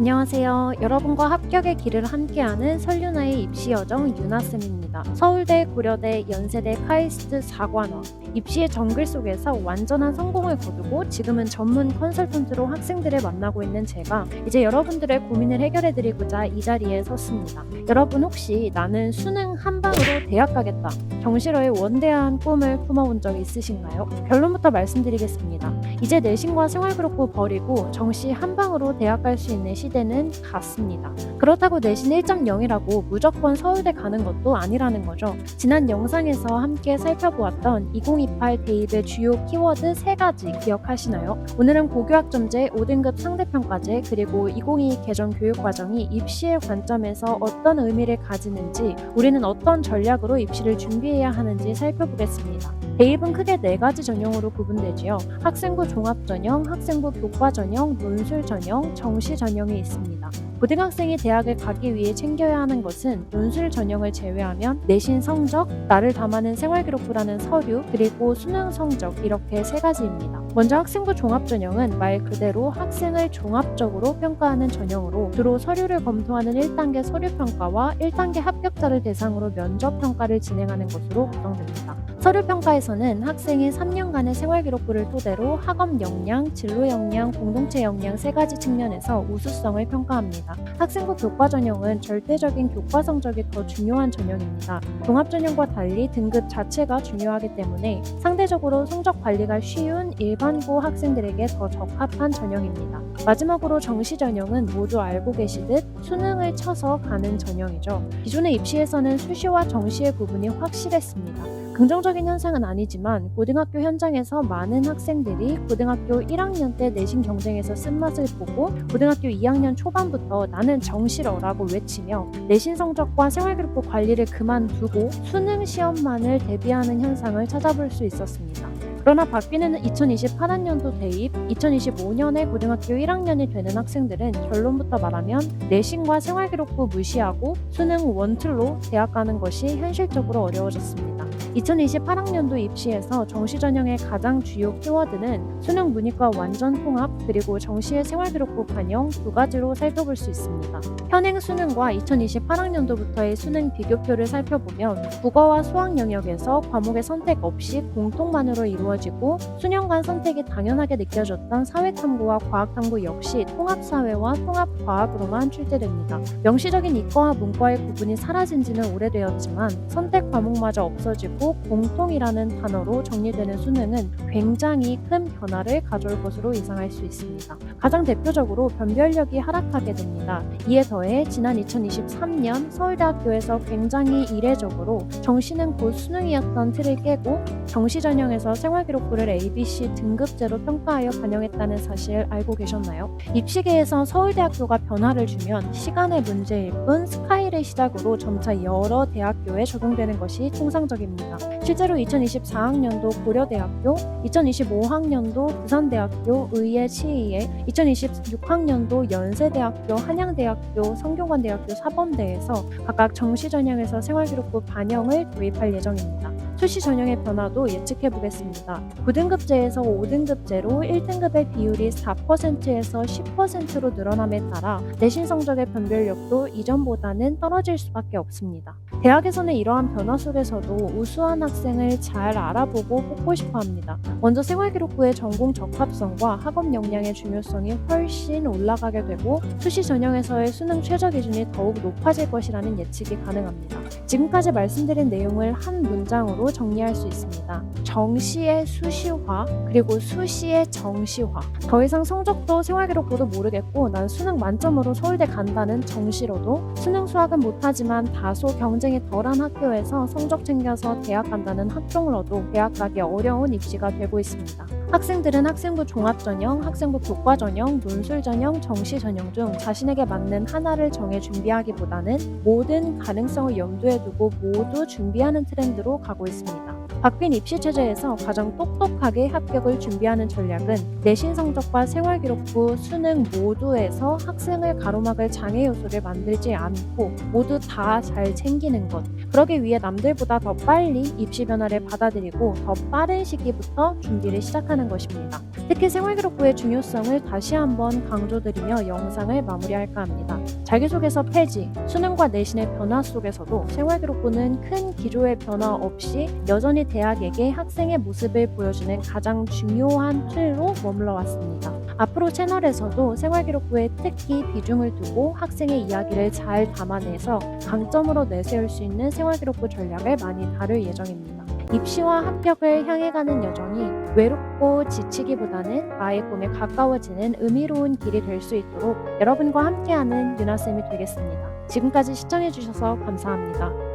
안녕하세요. 여러분과 합격의 길을 함께하는 설유나의 입시 여정 유나쌤입니다. 서울대, 고려대, 연세대, 카이스트 4관원 입시의 정글 속에서 완전한 성공을 거두고 지금은 전문 컨설턴트로 학생들을 만나고 있는 제가 이제 여러분들의 고민을 해결해드리고자 이 자리에 섰습니다. 여러분 혹시 나는 수능 한 방으로 대학 가겠다. 정실화의 원대한 꿈을 품어본 적 있으신가요? 결론부터 말씀드리겠습니다. 이제 내신과 생활 그룹부 버리고 정시 한 방으로 대학 갈 수 있는 시 대는 갔습니다. 그렇다고 내신 1.0이라고 무조건 서울대 가는 것도 아니라는 거죠. 지난 영상에서 함께 살펴보았던 2028 대입의 주요 키워드 3가지 기억하시나요? 오늘은 고교학점제 5등급 상대평가제 그리고 2022 개정 교육과정이 입시의 관점에서 어떤 의미를 가지는지 우리는 어떤 전략으로 입시를 준비해야 하는지 살펴보겠습니다. 대입은 크게 네 가지 전형으로 구분되지요. 학생부 종합 전형, 학생부 교과 전형, 논술 전형, 정시 전형이 있습니다. 고등학생이 대학을 가기 위해 챙겨야 하는 것은 논술 전형을 제외하면 내신 성적, 나를 담아낸 생활기록부라는 서류, 그리고 수능 성적 이렇게 세 가지입니다. 먼저 학생부 종합 전형은 말 그대로 학생을 종합적으로 평가하는 전형으로 주로 서류를 검토하는 1단계 서류 평가와 1단계 합격자를 대상으로 면접 평가를 진행하는 것으로 구성됩니다. 서류 평가에서는 학생의 3년간의 생활기록부를 토대로 학업 역량, 진로 역량, 공동체 역량 세 가지 측면에서 우수성을 평가합니다. 학생부 교과 전형은 절대적인 교과 성적이 더 중요한 전형입니다. 종합 전형과 달리 등급 자체가 중요하기 때문에 상대적으로 성적 관리가 쉬운 일 반고 학생들에게 더 적합한 전형입니다. 마지막으로 정시 전형은 모두 알고 계시듯 수능을 쳐서 가는 전형이죠. 기존의 입시에서는 수시와 정시의 구분이 확실했습니다. 긍정적인 현상은 아니지만 고등학교 현장에서 많은 학생들이 고등학교 1학년 때 내신 경쟁에서 쓴맛을 보고 고등학교 2학년 초반부터 나는 정시러라고 외치며 내신 성적과 생활기록부 관리를 그만두고 수능 시험만을 대비하는 현상을 찾아볼 수 있었습니다. 그러나 바뀌는 2028학년도 대입, 2025년에 고등학교 1학년이 되는 학생들은 결론부터 말하면 내신과 생활기록부 무시하고 수능 원툴로 대학 가는 것이 현실적으로 어려워졌습니다. 2028학년도 입시에서 정시 전형의 가장 주요 키워드는 수능 문이과 완전 통합 그리고 정시의 생활 기록부 반영 두 가지로 살펴볼 수 있습니다. 현행 수능과 2028학년도부터의 수능 비교표를 살펴보면 국어와 수학 영역에서 과목의 선택 없이 공통만으로 이루어지고 수년간 선택이 당연하게 느껴졌던 사회탐구와 과학탐구 역시 통합사회와 통합과학으로만 출제됩니다. 명시적인 이과와 문과의 구분이 사라진 지는 오래되었지만 선택 과목마저 없어지고 공통이라는 단어로 정리되는 수능은 굉장히 큰 변화를 가져올 것으로 예상할 수 있습니다. 가장 대표적으로 변별력이 하락하게 됩니다. 이에 더해 지난 2023년 서울대학교에서 굉장히 이례적으로 정시는 곧 수능이었던 틀을 깨고 정시 전형에서 생활기록부를 ABC 등급제로 평가하여 반영했다는 사실 알고 계셨나요? 입시계에서 서울대학교가 변화를 주면 시간의 문제일 뿐 스카이를 시작으로 점차 여러 대학교에 적용되는 것이 통상적입니다. 실제로 2024학년도 고려대학교, 2025학년도 부산대학교, 의예 치의에, 2026학년도 연세대학교, 한양대학교, 성균관대학교 사범대에서 각각 정시 전형에서 생활기록부 반영을 도입할 예정입니다. 수시 전형의 변화도 예측해 보겠습니다. 9등급제에서 5등급제로 1등급의 비율이 4%에서 10%로 늘어남에 따라 내신 성적의 변별력도 이전보다는 떨어질 수밖에 없습니다. 대학에서는 이러한 변화 속에서도 우수한 학생을 잘 알아보고 뽑고 싶어 합니다. 먼저 생활기록부의 전공 적합성과 학업 역량의 중요성이 훨씬 올라가게 되고 수시 전형에서의 수능 최저 기준이 더욱 높아질 것이라는 예측이 가능합니다. 지금까지 말씀드린 내용을 한 문장으로 정리할 수 있습니다. 정시의 수시화 그리고 수시의 정시화. 더 이상 성적도 생활기록부도 모르겠고 난 수능 만점으로 서울대 간다는 정시로도 수능 수학은 못하지만 다소 경쟁이 덜한 학교에서 성적 챙겨서 대학 간다는 학종로도 대학 가기 어려운 입시가 되고 있습니다. 학생들은 학생부 종합 전형, 학생부 교과 전형, 논술 전형, 정시 전형 중 자신에게 맞는 하나를 정해 준비하기보다는 모든 가능성을 염두에 두고 모두 준비하는 트렌드로 가고 있습니다. 바뀐 입시 체제에서 가장 똑똑하게 합격을 준비하는 전략은 내신 성적과 생활 기록부, 수능 모두에서 학생을 가로막을 장애 요소를 만들지 않고 모두 다 잘 챙기는 것. 그러기 위해 남들보다 더 빨리 입시 변화를 받아들이고 더 빠른 시기부터 준비를 시작하는 것입니다. 특히 생활기록부의 중요성을 다시 한번 강조드리며 영상을 마무리할까 합니다. 자기소개서 폐지, 수능과 내신의 변화 속에서도 생활기록부는 큰 기조의 변화 없이 여전히 대학에게 학생의 모습을 보여주는 가장 중요한 틀로 머물러 왔습니다. 앞으로 채널에서도 생활기록부에 특히 비중을 두고 학생의 이야기를 잘 담아내서 강점으로 내세울 수 있는 생활기록부 전략을 많이 다룰 예정입니다. 입시와 합격을 향해 가는 여정이 외롭고 지치기보다는 나의 꿈에 가까워지는 의미로운 길이 될 수 있도록 여러분과 함께하는 유나쌤이 되겠습니다. 지금까지 시청해주셔서 감사합니다.